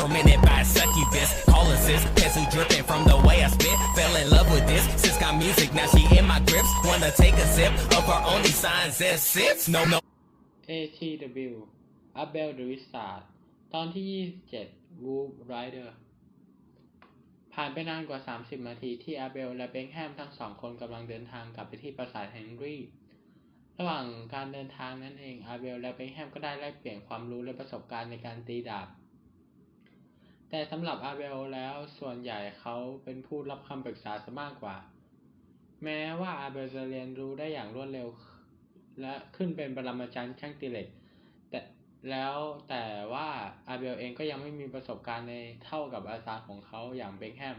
tormented by succubus. Call assist, pencil dripping from the way I spit. Fell in love with this, sis got music, now she in my grips. Wanna take a sip of her only sign says sips. No, no. ATW Abel the Wizard ตอนที่ 27 Wolf Rider ผ่านไปนานกว่า 30 นาทีที่อาเบลและเบคแฮมทั้งสองคนกำลังเดินทางกลับไปที่ปราสาทเฮนรี่ ระหว่างการเดินทางนั้นเองอาเบลและเบคแฮมก็ได้แลกเปลี่ยนความรู้และประสบการณ์ในการตีดาบ แต่สำหรับอาเบลแล้วส่วนใหญ่เขาเป็นผู้รับคำปรึกษาซะมากกว่า แม้ว่าอาเบลจะเรียนรู้ได้อย่างรวดเร็ว และขึ้นเป็นปรมาจารย์ช่างตีเหล็ก แต่แล้วแต่ว่าอาเบลเองก็ยังไม่มีประสบการณ์ในเท่ากับอาจาของเขาอย่างเบคแฮม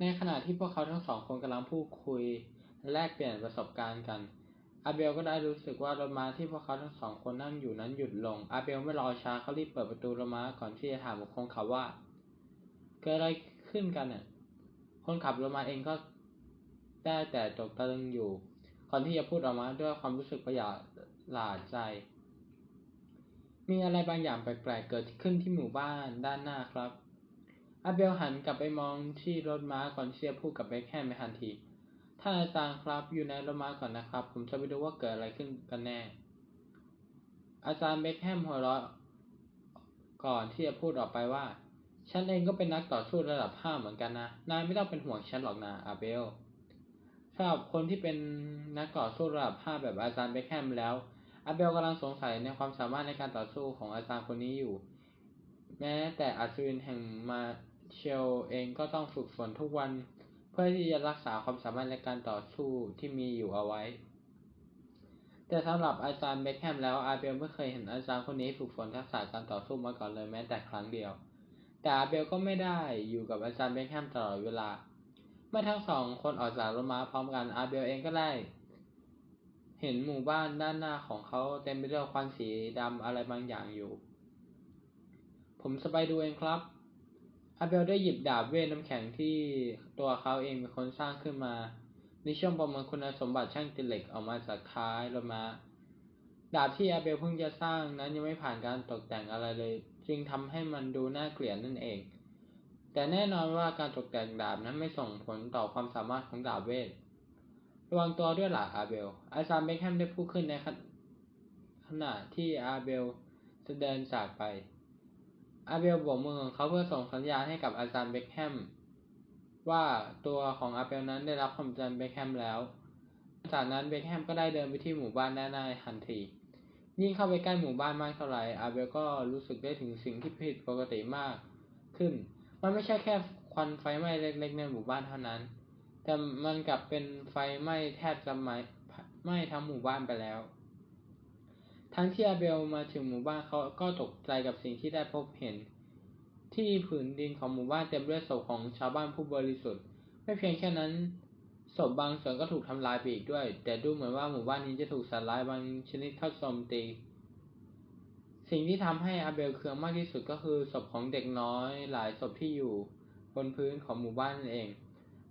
ในขณะที่พวกเขาทั้งสองคนกำลังพูดคุยแลกเปลี่ยนประสบการณ์กัน อาเบลก็ได้รู้สึกว่ารถม้าที่พวกเขาทั้งสองคนนั่งอยู่นั้นหยุดลง อาเบลไม่รอช้าเขารีบเปิดประตูรถม้าก่อนที่จะถามคนขับว่า เกิดอะไรขึ้นกันน่ะ คนขับรถม้าเองก็ได้แต่ตกตะลึงอยู่ ก่อนที่จะพูดออกมาด้วยความรู้สึกประหลาดหลาดใจ มีอะไรบางอย่างแปลกๆเกิดขึ้นที่หมู่บ้านด้านหน้าครับอาเบลหันกลับไปมองที่รถม้าก่อนที่จะพูดกับเบคแฮมในทันที ท่านอาจารย์ครับอยู่ในรถม้าก่อนนะครับ ผมจะไปดูว่าเกิดอะไรขึ้นกันแน่ อาจารย์เบคแฮมหัวเราะก่อนที่จะพูดออกไปว่า ฉันเองก็เป็นนักต่อสู้ระดับห้าเหมือนกันนะ นายไม่ต้องเป็นห่วงฉันหรอกนะอาเบลสำหรับคนที่เป็นนักต่อสู้ระดับห้าแบบอาจารย์เบคแฮมแล้วอาเบลกำลังสงสัยในความสามารถในการต่อสู้ของอาจารย์คนนี้อยู่ แม้แต่อัศวินแห่งมาเชลเองก็ต้องฝึกฝนทุกวัน เพื่อที่จะรักษาความสามารถในการต่อสู้ที่มีอยู่เอาไว้ แต่สำหรับอาจารย์เบคแฮมแล้วอาเบลไม่เคยเห็นอาจารย์คนนี้ฝึกฝนทักษะการต่อสู้มาก่อนเลยแม้แต่ครั้งเดียว แต่อาเบลก็ไม่ได้อยู่กับอาจารย์เบคแฮมตลอดเวลา เมื่อทั้งสองคนออกจากรถม้าพร้อมกันอาเบลเองก็ได้เห็นหมู่บ้านด้านหน้าของเขาเต็มไปด้วยควันสีดำอะไรบางอย่างอยู่ ผมสบายดูเองครับ อาเบลได้หยิบดาบเวทน้ำแข็งที่ตัวเขาเองเป็นคนสร้างขึ้นมาในช่วงประเมินคุณสมบัติช่างตีเหล็กออกมาจากท้ายรถม้าดาบที่อาเบลเพิ่งจะสร้างนั้นยังไม่ผ่านการตกแต่งอะไรเลย จึงทำให้มันดูน่าเกลียดนั่นเอง แต่แน่นอนว่าการตกแต่งดาบนั้นไม่ส่งผลต่อความสามารถของดาบเวทระวังตัวด้วยหล่ะอาเบล อาจารย์เบคแฮมได้พูดขึ้นในขณะที่อาเบลจะเดินจากไป อาเบลโบกมือของเขาเพื่อส่งสัญญาณให้กับอาจารย์เบคแฮมว่าตัวของอาเบลนั้นได้รับคำเตือนเบคแฮมแล้ว จากนั้นเบคแฮมก็ได้เดินไปที่หมู่บ้านด้านหน้าทันที ยิ่งเข้าไปใกล้หมู่บ้านมากเท่าไหร่อาเบลก็รู้สึกได้ถึงสิ่งที่ผิดปกติมากขึ้น มันไม่ใช่แค่ควันไฟไหม้เล็กๆในหมู่บ้านเท่านั้น แต่มันกลับเป็นไฟไหม้แทบจะไหม้ไหม้ทั้งหมู่บ้านไปแล้ว ทั้งที่อาเบลมาถึงหมู่บ้านเขาก็ตกใจกับสิ่งที่ได้พบเห็น ที่ผืนดินของหมู่บ้านเต็มด้วยศพของชาวบ้านผู้บริสุทธิ์ ไม่เพียงแค่นั้นศพบางส่วนก็ถูกทำลายไปอีกด้วย แต่ดูเหมือนว่าหมู่บ้านนี้จะถูกสัตว์ร้ายบางชนิดเข้าโจมตี สิ่งที่ทำให้อาเบลเคืองมากที่สุดก็คือศพของเด็กน้อยหลายศพที่อยู่ บนพื้นของหมู่บ้านนั่นเอง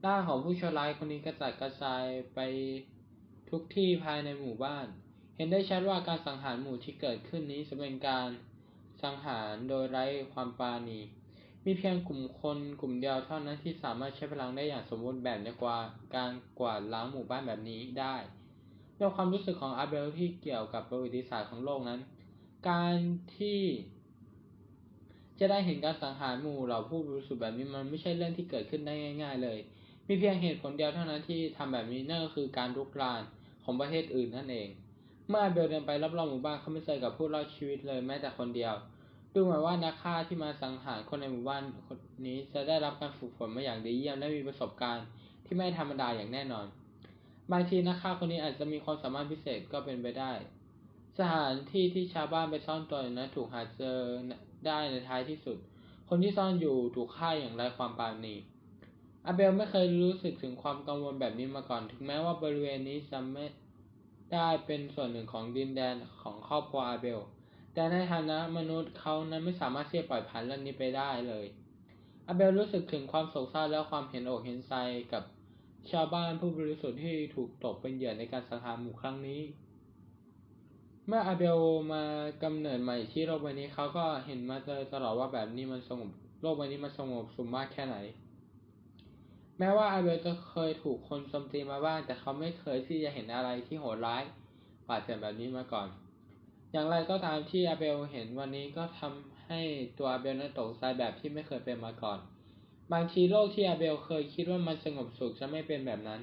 ร่างของผู้ชั่วร้ายคนนี้กระจัดกระจายไปทุกที่ภายในหมู่บ้าน ห็นได้ชัดว่าการสังหารหมู่ที่เกิดขึ้นนี้จะเป็นการสังหารโดยไร้ความปราณี มีเพียงกลุ่มคนกลุ่มเดียวเท่านั้นที่สามารถใช้พลังได้อย่างสมบูรณ์แบบในกว่าการกวาดล้างหมู่บ้านแบบนี้ได้ด้วยความรู้สึกของอาเบลที่เกี่ยวกับประวัติศาสตร์ของโลกนั้น การที่จะได้เห็นการสังหารหมู่เหล่าผู้บริสุทธิ์แบบนี้มันไม่ใช่เรื่องที่เกิดขึ้นได้ง่าย ๆ เลย มีเพียงเหตุผลเดียวเท่านั้นที่ทำแบบนี้นั่นก็คือการรุกรานของประเทศอื่นนั่นเอง เมื่ออาเบลเดินไปรอบๆหมู่บ้านเขาไม่เจอกับผู้รอดชีวิตเลยแม้แต่คนเดียว ดูเหมือนว่านักฆ่าที่มาสังหารคนในหมู่บ้านคนนี้จะได้รับการฝึกฝนมาอย่างดีเยี่ยมและมีประสบการณ์ที่ไม่ธรรมดาอย่างแน่นอน บางทีนักฆ่าคนนี้อาจจะมีความสามารถพิเศษก็เป็นไปได้ สถานที่ที่ชาวบ้านไปซ่อนตัวนั้นถูกหาเจอได้ในท้ายที่สุด คนที่ซ่อนอยู่ถูกฆ่าอย่างไร้ความปราณีอาเบลไม่เคยรู้สึกถึงความกังวลแบบนี้มาก่อน ถึงแม้ว่าบริเวณนี้จะไม่ ได้เป็นส่วนหนึ่งของดินแดนของครอบครัวอาเบล แต่ในฐานะมนุษย์เขานั้นไม่สามารถที่จะปล่อยผ่านเรื่องนี้ไปได้เลย อาเบลรู้สึกถึงความโศกเศร้าและความเห็นอกเห็นใจกับชาวบ้านผู้บริสุทธิ์ที่ถูกตกเป็นเหยื่อในการสังหารหมู่ครั้งนี้ เมื่ออาเบลมากำเนิดใหม่ที่โลกใบนี้เขาก็เห็นมาตลอดว่าแบบนี้มันสงบโลกใบนี้มันสงบสุขมากแค่ไหน แม้ว่าอาเบลจะเคยถูกคนโจมตีมาบ้าง แต่เขาไม่เคยที่จะเห็นอะไรที่โหดร้ายป่าเถื่อนแบบนี้มาก่อน อย่างไรก็ตามที่อาเบลเห็นวันนี้ก็ทำให้ตัวอาเบลนั้นตกใจแบบที่ไม่เคยเป็นมาก่อน บางทีโลกที่อาเบลเคยคิดว่ามันสงบสุขจะไม่เป็นแบบนั้น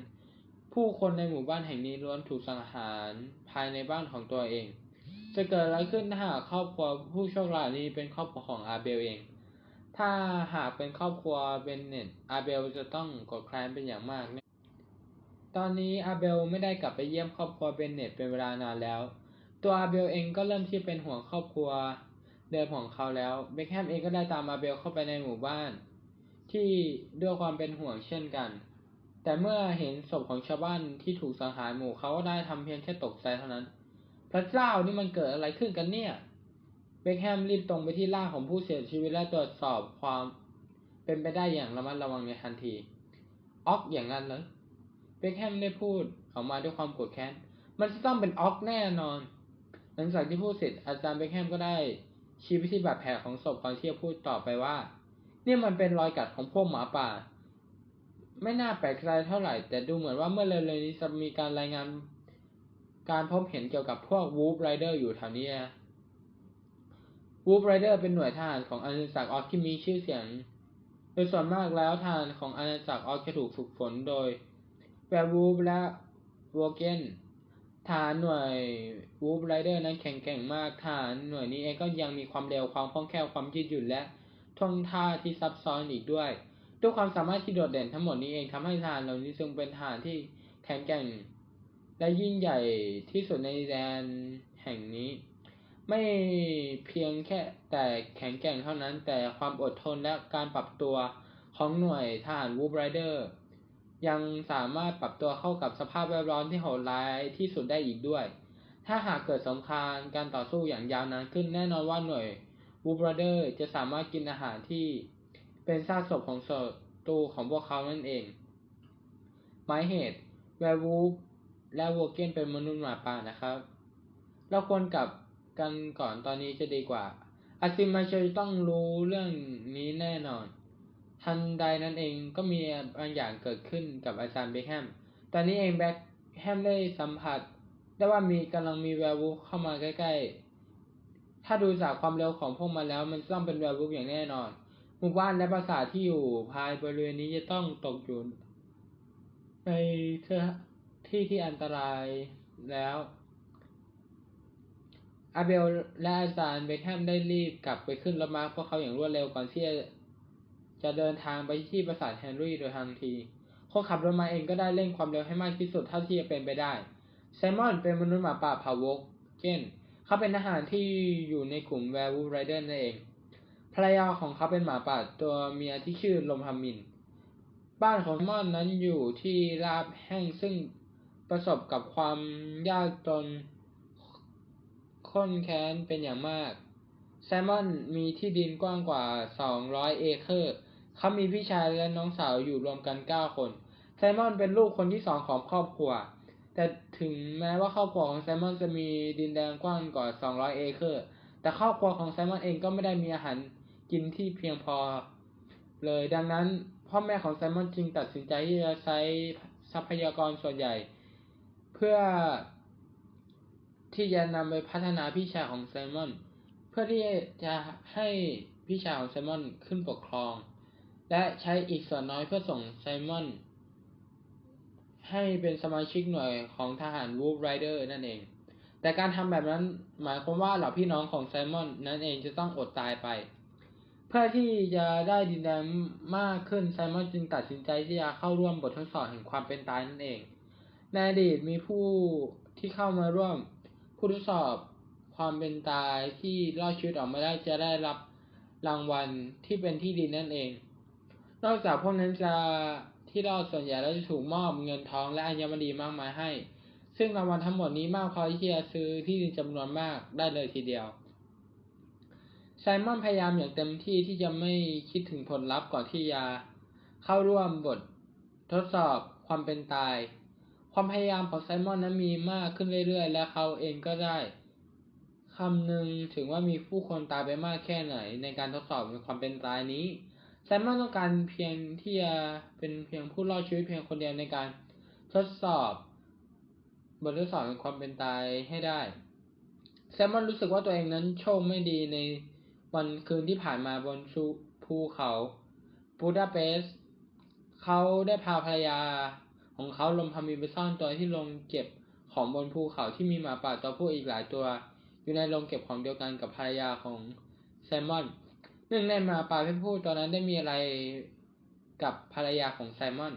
ผู้คนในหมู่บ้านแห่งนี้ล้วนถูกสังหารภายในบ้านของตัวเอง จะเกิดอะไรขึ้นถ้าครอบครัวผู้โชคร้ายนี้เป็นครอบครัวของอาเบลเอง ถ้าหากเป็นครอบครัวเบนเน็ตอาเบลจะต้องกดแคลนเป็นอย่างมาก ตอนนี้อาเบลไม่ได้กลับไปเยี่ยมครอบครัวเบนเน็ตเป็นเวลานานแล้ว ตัวอาเบลเองก็เริ่มที่เป็นห่วงครอบครัวเดิมของเขาแล้ว เบคแฮมเองก็ได้ตามอาเบลเข้าไปในหมู่บ้าน ที่ด้วยความเป็นห่วงเช่นกัน แต่เมื่อเห็นศพของชาวบ้านที่ถูกสังหารหมู่เขาก็ได้ทำเพียงแค่ตกใจเท่านั้น พระเจ้านี่มันเกิดอะไรขึ้นกันเนี่ย เบคแฮมรีบตรงไปที่ร่างของผู้เสียชีวิตและตรวจสอบความเป็นไปได้อย่างระมัดระวังในทันที ออกอย่างนั้นเหรอเบคแฮมได้พูดออกมาด้วยความโกรธแค้น มันจะต้องเป็นออกแน่นอน หลังจากที่พูดเสร็จอาจารย์เบคแฮมก็ได้ชี้ไปที่บาดแผลของศพก่อนที่จะพูดต่อไปว่านี่มันเป็นรอยกัดของพวกหมาป่า ไม่น่าแปลกใจเท่าไหร่ แต่ดูเหมือนว่าเมื่อเร็วๆนี้จะมีการรายงาน การพบเห็นเกี่ยวกับพวกวูฟไรเดอร์อยู่แถวนี้นะ วูฟไรเดอร์เป็นหน่วยทหารของอาณาจักรออกที่มีชื่อเสียง โดยส่วนมากแล้วทหารของอาณาจักรออกจะถูกฝึกฝนโดยแวร์วูฟและวอเกนทหารหน่วยวูฟไรเดอร์นั้นแข็งแกร่งมากทหารหน่วยนี้เองก็ยังมีความเร็วความคล่องแคล่วความยืดหยุ่นและท่วงท่าที่ซับซ้อนอีกด้วย ด้วยความสามารถที่โดดเด่นทั้งหมดนี้เองทำให้ทหารเหล่านี้จึงเป็นทหารที่แข็งแกร่ง และยิ่งใหญ่ที่สุดในแดนแห่งนี้ ไม่เพียงแค่แต่แข็งแกร่งเท่านั้น แต่ความอดทนและการปรับตัวของหน่วยทหารวูฟไรเดอร์ยังสามารถปรับตัวเข้ากับสภาพแวดล้อมที่โหดร้ายที่สุดได้อีกด้วย ถ้าหากเกิดสงครามการต่อสู้อย่างยาวนานขึ้นแน่นอนว่าหน่วยวูฟไรเดอร์จะสามารถกินอาหารที่เป็นซากศพของศัตรูของพวกเขานั่นเอง หมายเหตุแวร์วูฟและวอเกนเป็นมนุษย์หมาป่านะครับ เราควรกลับ กันก่อนตอนนี้จะดีกว่า อาซิมาเชลต้องรู้เรื่องนี้แน่นอน ทันใดนั้นเองก็มีบางอย่างเกิดขึ้นกับอาจารย์เบคแฮม ตอนนี้เองแบ็คแฮมได้สัมผัส ได้ว่ามีกำลังมีแวร์วูฟเข้ามาใกล้ ๆ ถ้าดูจากความเร็วของพวกมันแล้ว มันต้องเป็นแวร์วูฟอย่างแน่นอนหมู่บ้านและปราสาทที่อยู่ภายบริเวณนี้จะต้องตกอยู่ในที่ที่อันตรายแล้ว อาเบลและอาจารย์เบคแฮมได้รีบกลับไปขึ้นรถม้าพวกเขาอย่างรวดเร็วก่อนที่จะเดินทางไปที่ปราสาทแฮนรี่โดยทันทีคนขับรถม้าเองก็ได้เร่งความเร็วให้มากที่สุดเท่าที่จะเป็นไปได้ไซมอนเป็นมนุษย์หมาป่าเผ่าวกเกนเขาเป็นทหารที่อยู่ในกลุ่มแวร์วูไรเดอร์นั่นเองภรรยาของเขาเป็นหมาป่าตัวเมียที่ชื่อลมฮามิน บ้านของมอนนั้นอยู่ที่ราบแห้งซึ่งประสบกับความยากจน ข้นแค้นเป็นอย่างมากไซมมอนมีที่ดินกว้างกว่า 200 เอเคอร์ เขามีพี่ชายและน้องสาวอยู่รวมกัน 9 คนไซมมอนเป็นลูกคนที่สองของครอบครัว แต่ถึงแม้ว่าครอบครัวของไซมมอนจะมีดินแดนกว้างกว่า 200 เอเคอร์ แต่ครอบครัวของไซมมอนเองก็ไม่ได้มีอาหารกินที่เพียงพอ เลยดังนั้นพ่อแม่ของไซมมอนจึงตัดสินใจที่จะใช้ทรัพยากรส่วนใหญ่ เพื่อ ที่จะนำไปพัฒนาพี่ชายของไซมอน เพื่อที่จะให้พี่ชายของไซมอนขึ้นปกครอง และใช้อีกส่วนน้อยเพื่อส่งไซมอน ให้เป็นสมาชิกหน่วยของทหารวูฟไรเดอร์นั่นเอง แต่การทำแบบนั้นหมายความว่าเหล่าพี่น้องของไซมอนนั่นเองจะต้องอดตายไป เพื่อที่จะได้ดินแดนมากขึ้นไซมอนจึงตัดสินใจที่จะเข้าร่วมบททดสอบแห่งความเป็นตายนั่นเองในอดีตมีผู้ที่เข้ามาร่วม ผู้ทดสอบความเป็นตายที่รอดชีวิตออกมาได้จะได้รับรางวัลที่เป็นที่ดินนั่นเอง นอกจากพวกนั้นจะที่รอดส่วนใหญ่แล้วจะถูกมอบเงินทองและอัญมณีมากมายให้ ซึ่งรางวัลทั้งหมดนี้มากพอที่จะซื้อที่ดินจำนวนมากได้เลยทีเดียวไซมอนพยายามอย่างเต็มที่ที่จะไม่คิดถึงผลลัพธ์ก่อนที่จะเข้าร่วมบททดสอบความเป็นตาย ความพยายามของไซมอนนั้นมีมากขึ้นเรื่อยๆ และเขาเองก็ได้คำหนึ่งถึงว่ามีผู้คนตายไปมากแค่ไหน ในการทดสอบความเป็นตายนี้ไซมอนต้องการเพียงที่จะเป็นเพียงผู้รอดชีวิตเพียงคนเดียวในการทดสอบบททดสอบในความเป็นตายให้ได้ไซมอนรู้สึกว่าตัวเองนั้นโชคไม่ดีในวันคืนที่ผ่านมาบนภูเขาบูดาเปสต์เขาได้พาภรรยา ของเขาลงพามีไปซ่อนตัวที่โรงเก็บของบนภูเขาที่มีหมาป่าตัวผู้อีกหลายตัว อยู่ในโรงเก็บของเดียวกันกับภรรยาของไซมอนหนึ่งในหมาป่าเพศผู้ตัวนั้นได้มีอะไรกับภรรยาของไซมอน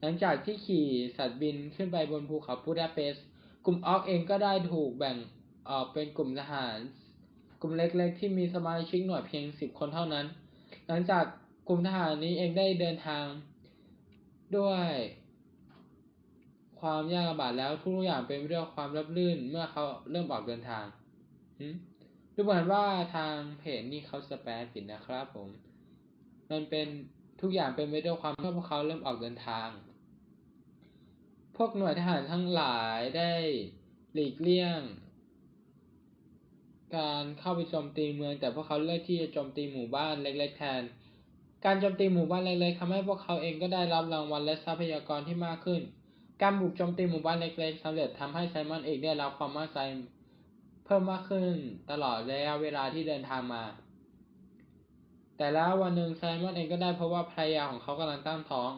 หลังจากที่ขี่สัตว์บินขึ้นไปบนภูเขาบูดาเปสต์กลุ่มออกเองก็ได้ถูกแบ่งออกเป็นกลุ่มทหาร กลุ่มเล็กๆ ที่มีสมาชิกหน่วยเพียงสิบคนเท่านั้น หลังจากกลุ่มทหารนี้เองได้เดินทางด้วย ความยากลำบากแล้วทุกอย่างเป็นไปด้วยความราบรื่นเมื่อเขาเริ่มออกเดินทางดูเหมือนว่าทางเพจนี่เขาสแปลผิดนะครับผม มันเป็นทุกอย่างเป็นไปด้วยความเมื่อพวกเขาเริ่มออกเดินทาง พวกหน่วยทหารทั้งหลายได้หลีกเลี่ยง การเข้าไปโจมตีเมือง แต่พวกเขาเลือกที่จะโจมตีหมู่บ้านเล็กๆแทน การโจมตีหมู่บ้านเล็กๆทำให้พวกเขาเองก็ได้รับรางวัลและทรัพยากรที่มากขึ้น การบุกโจมตีหมู่บ้านเล็กๆสำเร็จทำให้ไซมอนเองได้รับความมั่นใจเพิ่มมากขึ้นตลอดระยะเวลาที่เดินทางมา แต่แล้ววันหนึ่งไซมอนเองก็ได้พบว่าภรรยาของเขากำลังตั้งท้อง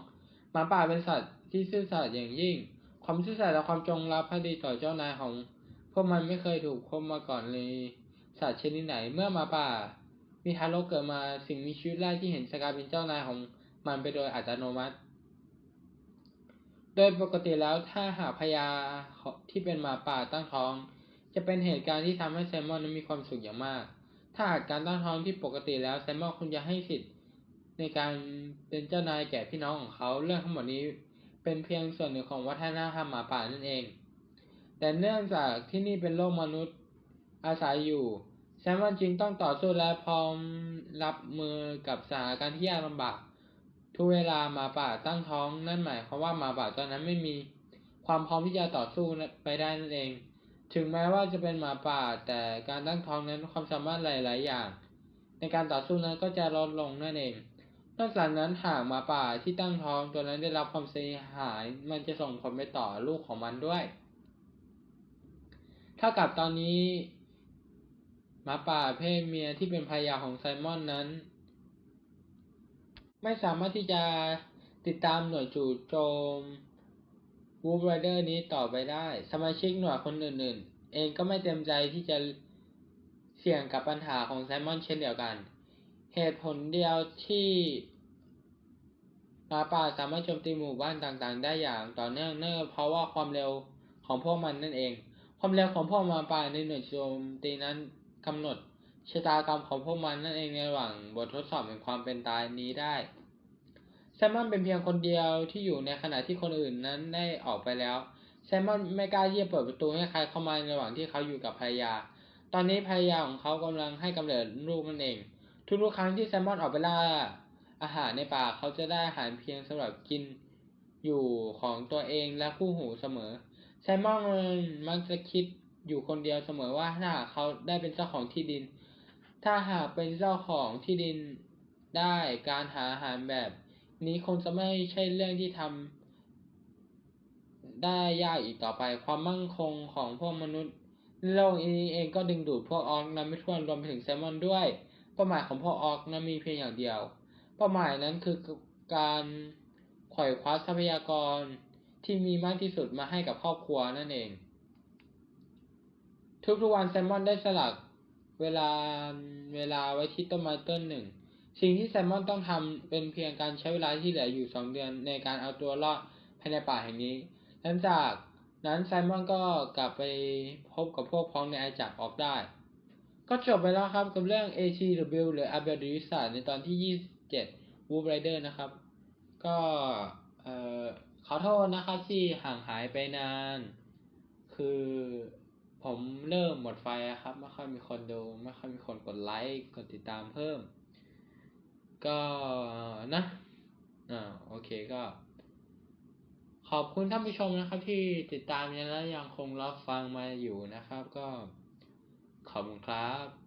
หมาป่าเป็นสัตว์ที่ซื่อสัตย์อย่างยิ่ง ความซื่อสัตย์และความจงรักภักดีต่อเจ้านายของ พวกมันไม่เคยถูกพบมาก่อนเลย สัตว์ชนิดไหนเมื่อหมาป่า มีทารกเกิดมาสิ่งมีชีวิตแรกที่เห็นสกายเป็นเจ้านายของมันไปโดยอัตโนมัติ โดยปกติแล้วถ้าหากพญาที่เป็นหมาป่าตั้งท้อง จะเป็นเหตุการณ์ที่ทำให้ไซมอนนั้นมีความสุขอย่างมาก ถ้าหากการตั้งท้องที่ปกติแล้วไซมอนคงจะให้สิทธิ์ในการเป็นเจ้านายแก่พี่น้องของเขาเรื่องทั้งหมดนี้เป็นเพียงส่วนหนึ่งของวัฒนธรรมหมาป่านั่นเอง แต่เนื่องจากที่นี่เป็นโลกมนุษย์อาศัยอยู่ไซมอนจึงต้องต่อสู้และพร้อมรับมือกับสถานการณ์ที่ยากลำบาก ทุกเวลาหมาป่าตั้งท้องนั่นหมายความว่าหมาป่าตัวนั้นไม่มีความพร้อมที่จะต่อสู้ไปได้นั่นเอง ถึงแม้ว่าจะเป็นหมาป่าแต่การตั้งท้องนั้นความสามารถหลาย ๆ อย่าง ในการต่อสู้นั้นก็จะลดลงนั่นเอง นอกจากนั้นหากหมาป่าที่ตั้งท้องตัวนั้นได้รับความเสียหาย มันจะส่งผลไปต่อลูกของมันด้วย เท่ากับตอนนี้หมาป่าเพศเมียที่เป็นภรรยาของไซมอนนั้น ไม่สามารถที่จะติดตามหน่วยจู่โจมวูฟไรเดอร์นี้ต่อไปได้ สมาชิกหน่วยคนอื่นๆ เองก็ไม่เต็มใจที่จะเสี่ยงกับปัญหาของไซมอนเช่นเดียวกัน เหตุผลเดียวที่หมาป่าสามารถโจมตีหมู่บ้านต่างๆ ได้อย่างต่อเนื่องเนื่องเพราะว่าความเร็วของพวกมันนั่นเอง ความเร็วของพวกหมาป่าในหน่วยโจมตีนั้นกำหนด ชะตากรรมของพวกมันนั่นเองในระหว่างบททดสอบแห่งความเป็นตายนี้ได้แซมมอนเป็นเพียงคนเดียวที่อยู่ในขณะที่คนอื่นนั้นได้ออกไปแล้วแซมมอนไม่กล้าที่จะเปิดประตูให้ใครเข้ามาในระหว่างที่เขาอยู่กับภรรยา ตอนนี้ภรรยาของเขากำลังให้กำเนิดลูกนั่นเอง ทุกๆครั้งที่แซมมอนออกไปล่าอาหารในป่าเขาจะได้อาหารเพียงสำหรับกินอยู่ของตัวเองและคู่หูเสมอแซมมอนมักจะคิดอยู่คนเดียวเสมอว่าถ้าเขาได้เป็นเจ้าของที่ดิน ถ้าหากเป็นเจ้าของที่ดินได้การหาอาหารแบบนี้คงจะไม่ใช่เรื่องที่ทำได้ยากอีกต่อไป ความมั่งคงของพวกมนุษย์โลกนี้เองก็ดึงดูดพวกออกนั้นไม่ทวนรวมไปถึงแซมมอนด้วย เป้าหมายของพวกออกนั้นมีเพียงอย่างเดียว เป้าหมายนั้นคือการไขว่คว้าทรัพยากรที่มีมากที่สุดมาให้กับครอบครัวนั่นเอง ทุกๆวันแซมมอนได้สลัก เวลาเวลาไว้ที่ต้นไม้ต้นหนึ่ง สิ่งที่แซมมอนต้องทำเป็นเพียงการใช้เวลาที่เหลืออยู่สองเดือนในการเอาตัวรอดภายในป่าแห่งนี้ หลังจากนั้นไซมอนก็กลับไปพบกับพวกพ้องในอาจักรออกได้ ก็จบไปแล้วครับกับเรื่อง ATW หรือ a b e l d u s a ในตอนที่ 27 Wolf Rider นะครับ ก็เอ่อขอโทษนะครับที่ห่างหายไปนาน คือ ผมเริ่มหมดไฟครับ ไม่ค่อยมีคนดู ไม่ค่อยมีคนกดไลค์กดติดตามเพิ่ม ก็นะอ่าโอเคก็ ขอบคุณท่านผู้ชมนะครับ ที่ติดตามและยังคงรับฟังมาอยู่นะครับ ก็ขอบคุณครับ